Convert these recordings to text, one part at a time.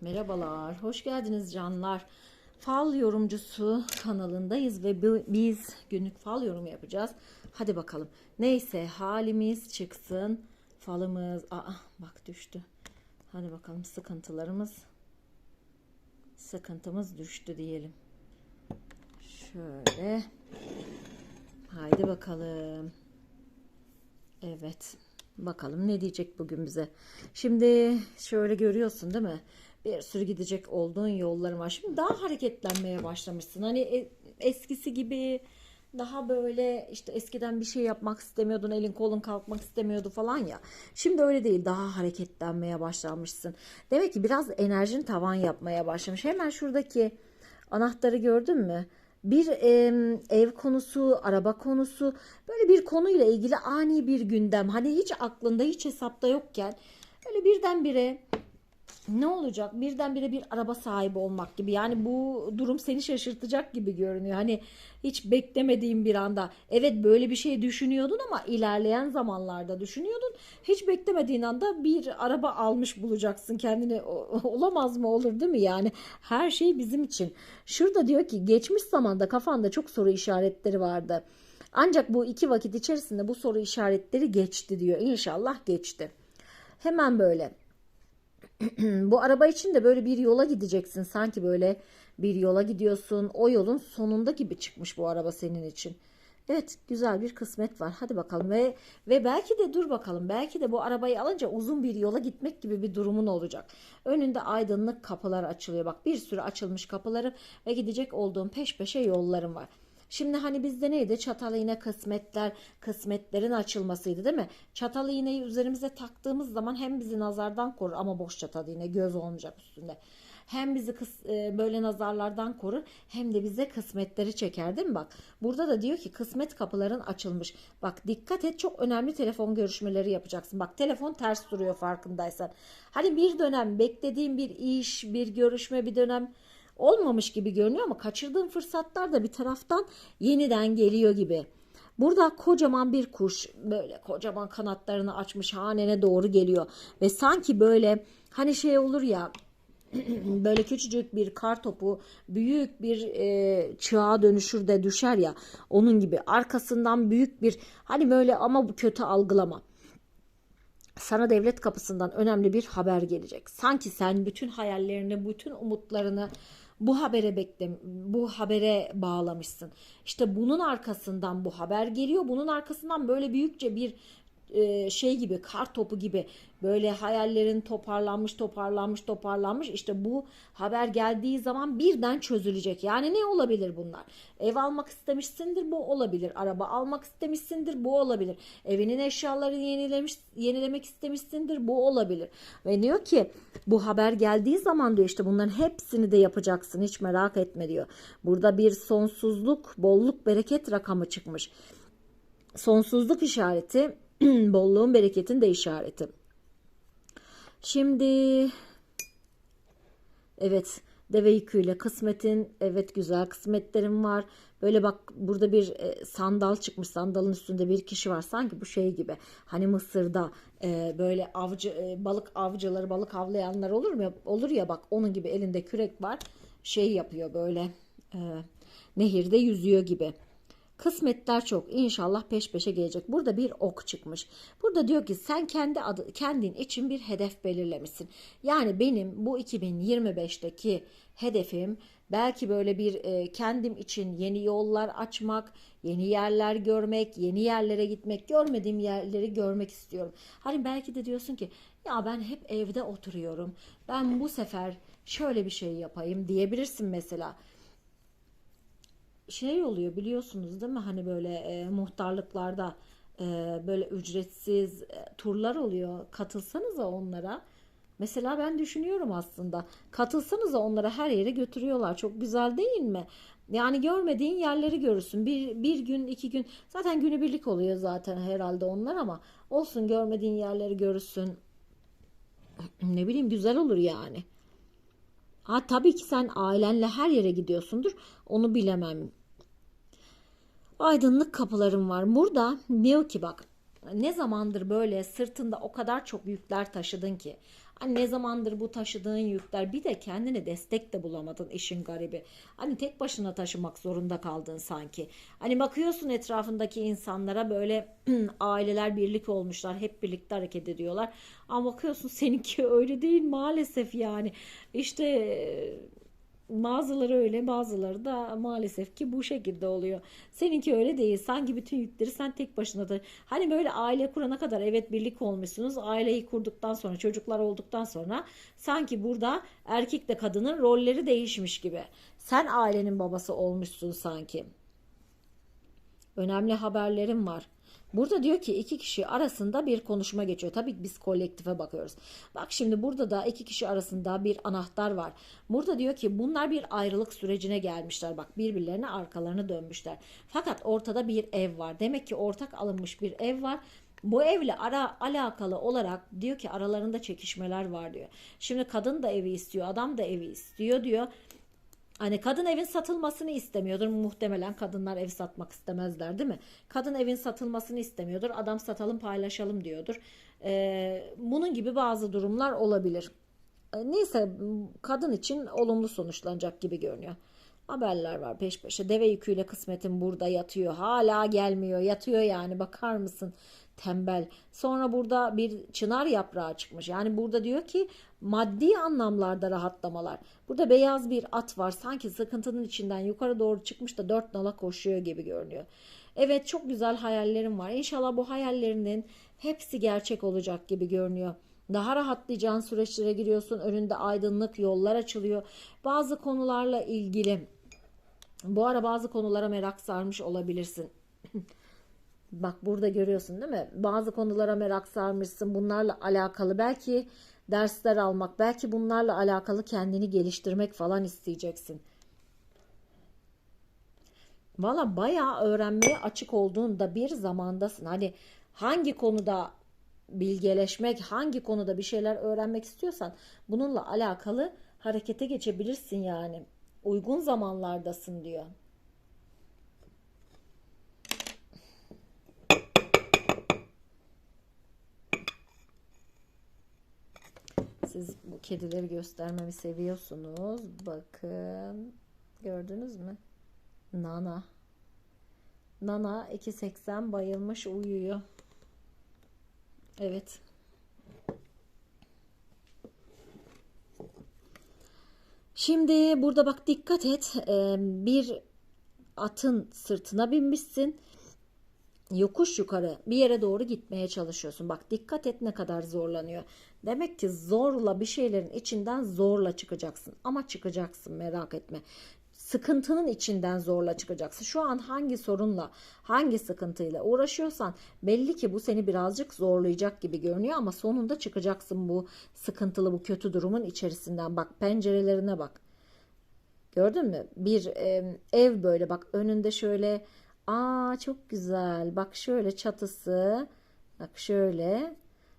Merhabalar, hoş geldiniz canlar. Fal yorumcusu kanalındayız ve biz günlük fal yorumu yapacağız. Hadi bakalım. Neyse halimiz çıksın. Falımız, aa bak düştü. Hadi bakalım sıkıntılarımız, sıkıntımız düştü diyelim. Şöyle. Haydi bakalım. Evet. Bakalım ne diyecek bugün bize. Şimdi şöyle görüyorsun değil mi? Bir sürü gidecek olduğun yolların var. Şimdi daha hareketlenmeye başlamışsın. Hani e- eskisi gibi daha böyle işte eskiden bir şey yapmak istemiyordun, elin kolun kalkmak istemiyordu falan ya. Şimdi öyle değil. Daha hareketlenmeye başlamışsın. Demek ki biraz enerjin tavan yapmaya başlamış. Hemen şuradaki anahtarı gördün mü? Bir em, ev konusu, araba konusu, böyle bir konuyla ilgili ani bir gündem. Hani hiç aklında, hiç hesapta yokken öyle birdenbire ne olacak? Birdenbire bir araba sahibi olmak gibi. Yani bu durum seni şaşırtacak gibi görünüyor. Hani hiç beklemediğin bir anda. Evet böyle bir şey düşünüyordun ama ilerleyen zamanlarda düşünüyordun. Hiç beklemediğin anda bir araba almış bulacaksın kendini. Olamaz mı olur değil mi? Yani her şey bizim için. Şurada diyor ki geçmiş zamanda kafanda çok soru işaretleri vardı. Ancak bu iki vakit içerisinde bu soru işaretleri geçti diyor. İnşallah geçti. Hemen böyle bu araba için de böyle bir yola gideceksin. Sanki böyle bir yola gidiyorsun. O yolun sonunda gibi çıkmış bu araba senin için. Evet, güzel bir kısmet var. Hadi bakalım ve ve belki de dur bakalım. Belki de bu arabayı alınca uzun bir yola gitmek gibi bir durumun olacak. Önünde aydınlık kapılar açılıyor. Bak bir sürü açılmış kapılarım ve gidecek olduğum peş peşe yollarım var. Şimdi hani bizde neydi? Çatal iğne kısmetler, kısmetlerin açılmasıydı değil mi? Çatal iğneyi üzerimize taktığımız zaman hem bizi nazardan korur ama boş çatal iğne göz olmayacak üstünde. Hem bizi kıs, e, böyle nazarlardan korur hem de bize kısmetleri çeker değil mi bak? Burada da diyor ki kısmet kapıların açılmış. Bak dikkat et çok önemli telefon görüşmeleri yapacaksın. Bak telefon ters duruyor farkındaysan. Hani bir dönem beklediğin bir iş, bir görüşme, bir dönem olmamış gibi görünüyor ama kaçırdığın fırsatlar da bir taraftan yeniden geliyor gibi. Burada kocaman bir kuş böyle kocaman kanatlarını açmış hanene doğru geliyor ve sanki böyle hani şey olur ya böyle küçücük bir kar topu büyük bir e, çığa dönüşür de düşer ya onun gibi arkasından büyük bir hani böyle ama bu kötü algılama sana devlet kapısından önemli bir haber gelecek. Sanki sen bütün hayallerini, bütün umutlarını bu habere bekle, bu habere bağlamışsın. İşte bunun arkasından bu haber geliyor. Bunun arkasından böyle büyükçe bir e, şey gibi kar topu gibi böyle hayallerin toparlanmış toparlanmış toparlanmış işte bu haber geldiği zaman birden çözülecek. Yani ne olabilir bunlar? Ev almak istemişsindir bu olabilir. Araba almak istemişsindir bu olabilir. Evinin eşyalarını yenilemiş yenilemek istemişsindir bu olabilir. Ve diyor ki bu haber geldiği zaman diyor işte bunların hepsini de yapacaksın hiç merak etme diyor. Burada bir sonsuzluk, bolluk, bereket rakamı çıkmış. Sonsuzluk işareti bolluğun bereketin de işareti. Şimdi evet deve yüküyle kısmetin evet güzel kısmetlerim var. Böyle bak burada bir e, sandal çıkmış sandalın üstünde bir kişi var sanki bu şey gibi hani Mısır'da e, böyle avcı e, balık avcıları balık avlayanlar olur mu olur ya bak onun gibi elinde kürek var şey yapıyor böyle e, nehirde yüzüyor gibi. Kısmetler çok. İnşallah peş peşe gelecek. Burada bir ok çıkmış. Burada diyor ki sen kendi adı, kendin için bir hedef belirlemişsin. Yani benim bu 2025'teki hedefim belki böyle bir e, kendim için yeni yollar açmak, yeni yerler görmek, yeni yerlere gitmek, görmediğim yerleri görmek istiyorum. Hani belki de diyorsun ki ya ben hep evde oturuyorum. Ben bu sefer şöyle bir şey yapayım diyebilirsin mesela şey oluyor biliyorsunuz değil mi? Hani böyle e, muhtarlıklarda e, böyle ücretsiz e, turlar oluyor. Katılsanıza onlara. Mesela ben düşünüyorum aslında. Katılsanıza onlara her yere götürüyorlar. Çok güzel değil mi? Yani görmediğin yerleri görürsün. Bir, bir gün, iki gün. Zaten günübirlik oluyor zaten herhalde onlar ama olsun görmediğin yerleri görürsün. Ne bileyim güzel olur yani. Ha tabii ki sen ailenle her yere gidiyorsundur. Onu bilemem. Aydınlık kapılarım var. Burada diyor ki bak ne zamandır böyle sırtında o kadar çok yükler taşıdın ki Hani ne zamandır bu taşıdığın yükler bir de kendine destek de bulamadın işin garibi. Hani tek başına taşımak zorunda kaldın sanki. Hani bakıyorsun etrafındaki insanlara böyle aileler birlik olmuşlar. Hep birlikte hareket ediyorlar. Ama bakıyorsun seninki öyle değil maalesef yani. İşte Bazıları öyle bazıları da maalesef ki bu şekilde oluyor. Seninki öyle değil. Sanki bütün yükleri sen tek başına da. Hani böyle aile kurana kadar evet birlik olmuşsunuz. Aileyi kurduktan sonra çocuklar olduktan sonra sanki burada erkekle kadının rolleri değişmiş gibi. Sen ailenin babası olmuşsun sanki. Önemli haberlerim var. Burada diyor ki iki kişi arasında bir konuşma geçiyor. Tabii biz kolektife bakıyoruz. Bak şimdi burada da iki kişi arasında bir anahtar var. Burada diyor ki bunlar bir ayrılık sürecine gelmişler. Bak birbirlerine arkalarını dönmüşler. Fakat ortada bir ev var. Demek ki ortak alınmış bir ev var. Bu evle ara alakalı olarak diyor ki aralarında çekişmeler var diyor. Şimdi kadın da evi istiyor, adam da evi istiyor diyor. Hani kadın evin satılmasını istemiyordur. Muhtemelen kadınlar ev satmak istemezler değil mi? Kadın evin satılmasını istemiyordur. Adam satalım paylaşalım diyordur. Ee, bunun gibi bazı durumlar olabilir. Ee, neyse kadın için olumlu sonuçlanacak gibi görünüyor. Haberler var peş peşe. Deve yüküyle kısmetin burada yatıyor. Hala gelmiyor. Yatıyor yani bakar mısın? Tembel. Sonra burada bir çınar yaprağı çıkmış. Yani burada diyor ki maddi anlamlarda rahatlamalar. Burada beyaz bir at var. Sanki sıkıntının içinden yukarı doğru çıkmış da dört nala koşuyor gibi görünüyor. Evet çok güzel hayallerim var. İnşallah bu hayallerinin hepsi gerçek olacak gibi görünüyor. Daha rahatlayacağın süreçlere giriyorsun. Önünde aydınlık yollar açılıyor. Bazı konularla ilgili bu ara bazı konulara merak sarmış olabilirsin. Bak burada görüyorsun değil mi? Bazı konulara merak sarmışsın. Bunlarla alakalı belki dersler almak, belki bunlarla alakalı kendini geliştirmek falan isteyeceksin. Valla bayağı öğrenmeye açık olduğunda bir zamandasın. Hani hangi konuda bilgeleşmek, hangi konuda bir şeyler öğrenmek istiyorsan bununla alakalı harekete geçebilirsin yani. Uygun zamanlardasın diyor. Siz bu kedileri göstermemi seviyorsunuz. Bakın. Gördünüz mü? Nana. Nana 2.80 bayılmış uyuyor. Evet. Şimdi burada bak dikkat et. Ee, bir atın sırtına binmişsin. Yokuş yukarı bir yere doğru gitmeye çalışıyorsun. Bak dikkat et ne kadar zorlanıyor. Demek ki zorla bir şeylerin içinden zorla çıkacaksın. Ama çıkacaksın merak etme. Sıkıntının içinden zorla çıkacaksın. Şu an hangi sorunla, hangi sıkıntıyla uğraşıyorsan belli ki bu seni birazcık zorlayacak gibi görünüyor ama sonunda çıkacaksın bu sıkıntılı, bu kötü durumun içerisinden. Bak pencerelerine bak. Gördün mü? Bir e, ev böyle bak önünde şöyle aa çok güzel. Bak şöyle çatısı. Bak şöyle.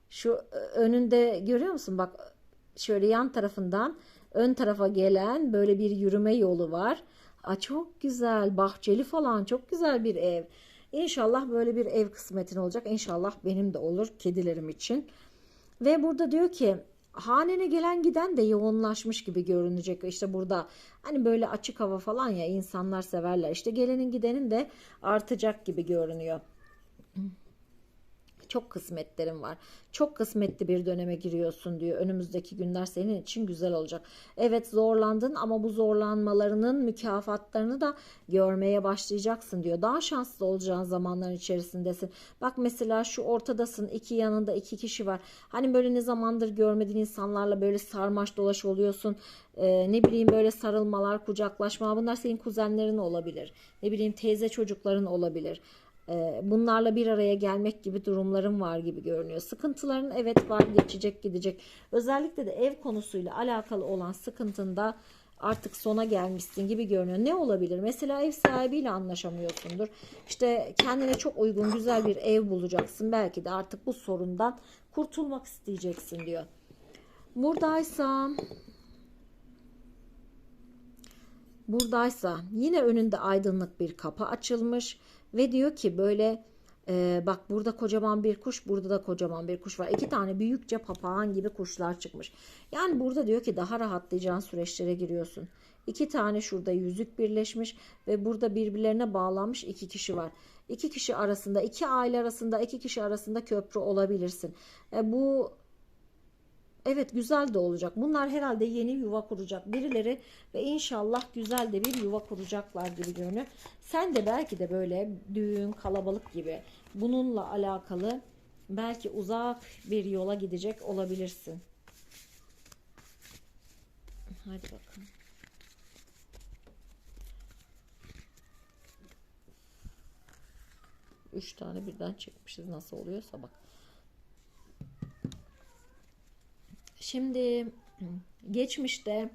Şu önünde görüyor musun? Bak şöyle yan tarafından ön tarafa gelen böyle bir yürüme yolu var. Aa, çok güzel. Bahçeli falan çok güzel bir ev. İnşallah böyle bir ev kısmetin olacak. İnşallah benim de olur kedilerim için. Ve burada diyor ki hanene gelen giden de yoğunlaşmış gibi görünecek. İşte burada hani böyle açık hava falan ya insanlar severler. İşte gelenin gidenin de artacak gibi görünüyor. Çok kısmetlerim var. Çok kısmetli bir döneme giriyorsun diyor. Önümüzdeki günler senin için güzel olacak. Evet zorlandın ama bu zorlanmalarının mükafatlarını da görmeye başlayacaksın diyor. Daha şanslı olacağın zamanların içerisindesin. Bak mesela şu ortadasın. iki yanında iki kişi var. Hani böyle ne zamandır görmediğin insanlarla böyle sarmaş dolaş oluyorsun. Ee, ne bileyim böyle sarılmalar, kucaklaşma bunlar senin kuzenlerin olabilir. Ne bileyim teyze çocukların olabilir. Ee, bunlarla bir araya gelmek gibi durumlarım var gibi görünüyor. Sıkıntıların evet var geçecek gidecek. Özellikle de ev konusuyla alakalı olan sıkıntında artık sona gelmişsin gibi görünüyor. Ne olabilir? Mesela ev sahibiyle anlaşamıyorsundur. İşte kendine çok uygun güzel bir ev bulacaksın. Belki de artık bu sorundan kurtulmak isteyeceksin diyor. Buradaysa buradaysa yine önünde aydınlık bir kapı açılmış ve diyor ki böyle Ee, bak burada kocaman bir kuş, burada da kocaman bir kuş var. İki tane büyükçe papağan gibi kuşlar çıkmış. Yani burada diyor ki daha rahatlayacağın süreçlere giriyorsun. İki tane şurada yüzük birleşmiş ve burada birbirlerine bağlanmış iki kişi var. İki kişi arasında, iki aile arasında, iki kişi arasında köprü olabilirsin. E, bu Evet güzel de olacak. Bunlar herhalde yeni yuva kuracak birileri ve inşallah güzel de bir yuva kuracaklar gibi görünüyor. Sen de belki de böyle düğün, kalabalık gibi bununla alakalı belki uzak bir yola gidecek olabilirsin. Hadi bakalım. Üç tane birden çekmişiz. Nasıl oluyorsa bak. Şimdi geçmişte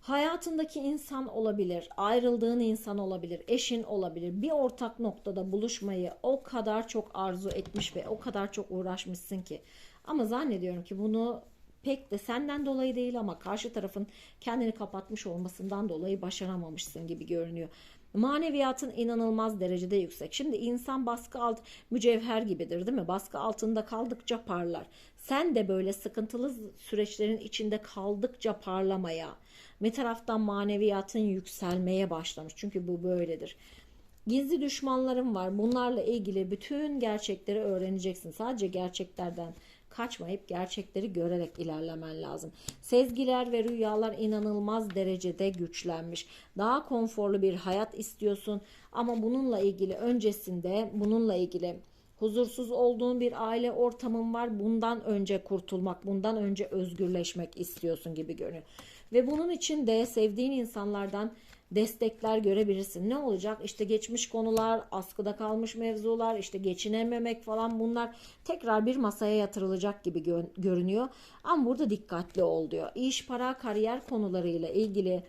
hayatındaki insan olabilir, ayrıldığın insan olabilir, eşin olabilir. Bir ortak noktada buluşmayı o kadar çok arzu etmiş ve o kadar çok uğraşmışsın ki. Ama zannediyorum ki bunu pek de senden dolayı değil ama karşı tarafın kendini kapatmış olmasından dolayı başaramamışsın gibi görünüyor. Maneviyatın inanılmaz derecede yüksek. Şimdi insan baskı alt mücevher gibidir değil mi? Baskı altında kaldıkça parlar. Sen de böyle sıkıntılı süreçlerin içinde kaldıkça parlamaya ve taraftan maneviyatın yükselmeye başlamış. Çünkü bu böyledir. Gizli düşmanlarım var. Bunlarla ilgili bütün gerçekleri öğreneceksin. Sadece gerçeklerden kaçmayıp gerçekleri görerek ilerlemen lazım. Sezgiler ve rüyalar inanılmaz derecede güçlenmiş. Daha konforlu bir hayat istiyorsun ama bununla ilgili öncesinde bununla ilgili huzursuz olduğun bir aile ortamın var. Bundan önce kurtulmak, bundan önce özgürleşmek istiyorsun gibi görünüyor. Ve bunun için de sevdiğin insanlardan destekler görebilirsin. Ne olacak? İşte geçmiş konular, askıda kalmış mevzular, işte geçinememek falan bunlar tekrar bir masaya yatırılacak gibi gö- görünüyor. Ama burada dikkatli ol diyor. İş, para, kariyer konularıyla ilgili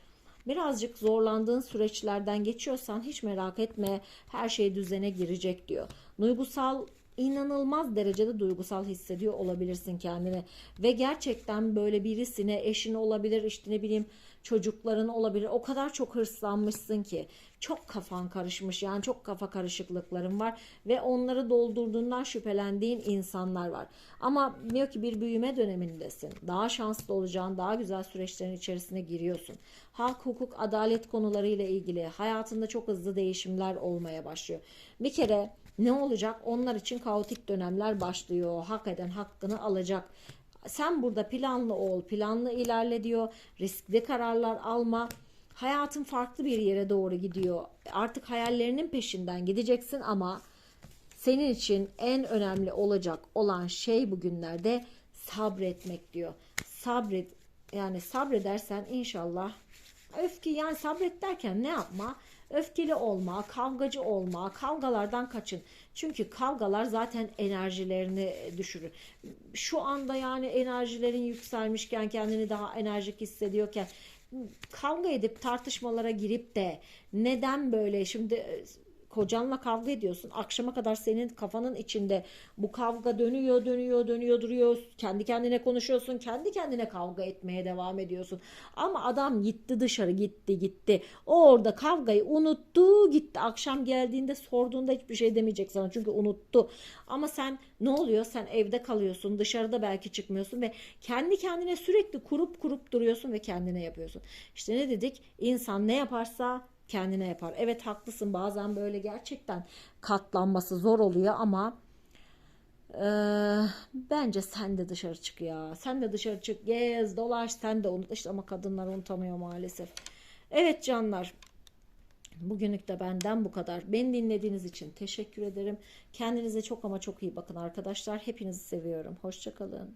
birazcık zorlandığın süreçlerden geçiyorsan hiç merak etme her şey düzene girecek diyor. Duygusal inanılmaz derecede duygusal hissediyor olabilirsin kendini. Ve gerçekten böyle birisine eşin olabilir işte ne bileyim çocukların olabilir. O kadar çok hırslanmışsın ki. Çok kafan karışmış yani çok kafa karışıklıkların var ve onları doldurduğundan şüphelendiğin insanlar var. Ama diyor ki bir büyüme dönemindesin. Daha şanslı olacağın daha güzel süreçlerin içerisine giriyorsun. Hak hukuk adalet konularıyla ilgili hayatında çok hızlı değişimler olmaya başlıyor. Bir kere ne olacak? Onlar için kaotik dönemler başlıyor. Hak eden hakkını alacak. Sen burada planlı ol, planlı ilerle diyor. Riskli kararlar alma. Hayatın farklı bir yere doğru gidiyor. Artık hayallerinin peşinden gideceksin ama senin için en önemli olacak olan şey bugünlerde sabretmek diyor. Sabret yani sabredersen inşallah öfke yani sabret derken ne yapma? Öfkeli olma, kavgacı olma, kavgalardan kaçın. Çünkü kavgalar zaten enerjilerini düşürür. Şu anda yani enerjilerin yükselmişken kendini daha enerjik hissediyorken kavga edip tartışmalara girip de neden böyle şimdi kocanla kavga ediyorsun. Akşama kadar senin kafanın içinde bu kavga dönüyor, dönüyor, dönüyor, duruyor. Kendi kendine konuşuyorsun. Kendi kendine kavga etmeye devam ediyorsun. Ama adam gitti dışarı, gitti, gitti. O orada kavgayı unuttu, gitti. Akşam geldiğinde sorduğunda hiçbir şey demeyecek sana. Çünkü unuttu. Ama sen ne oluyor? Sen evde kalıyorsun. Dışarıda belki çıkmıyorsun ve kendi kendine sürekli kurup kurup duruyorsun ve kendine yapıyorsun. İşte ne dedik? İnsan ne yaparsa kendine yapar. Evet haklısın bazen böyle gerçekten katlanması zor oluyor ama e, bence sen de dışarı çık ya. Sen de dışarı çık gez dolaş sen de unut. İşte ama kadınlar unutamıyor maalesef. Evet canlar Bugünlük de benden bu kadar. Beni dinlediğiniz için teşekkür ederim. Kendinize çok ama çok iyi bakın arkadaşlar. Hepinizi seviyorum. Hoşçakalın.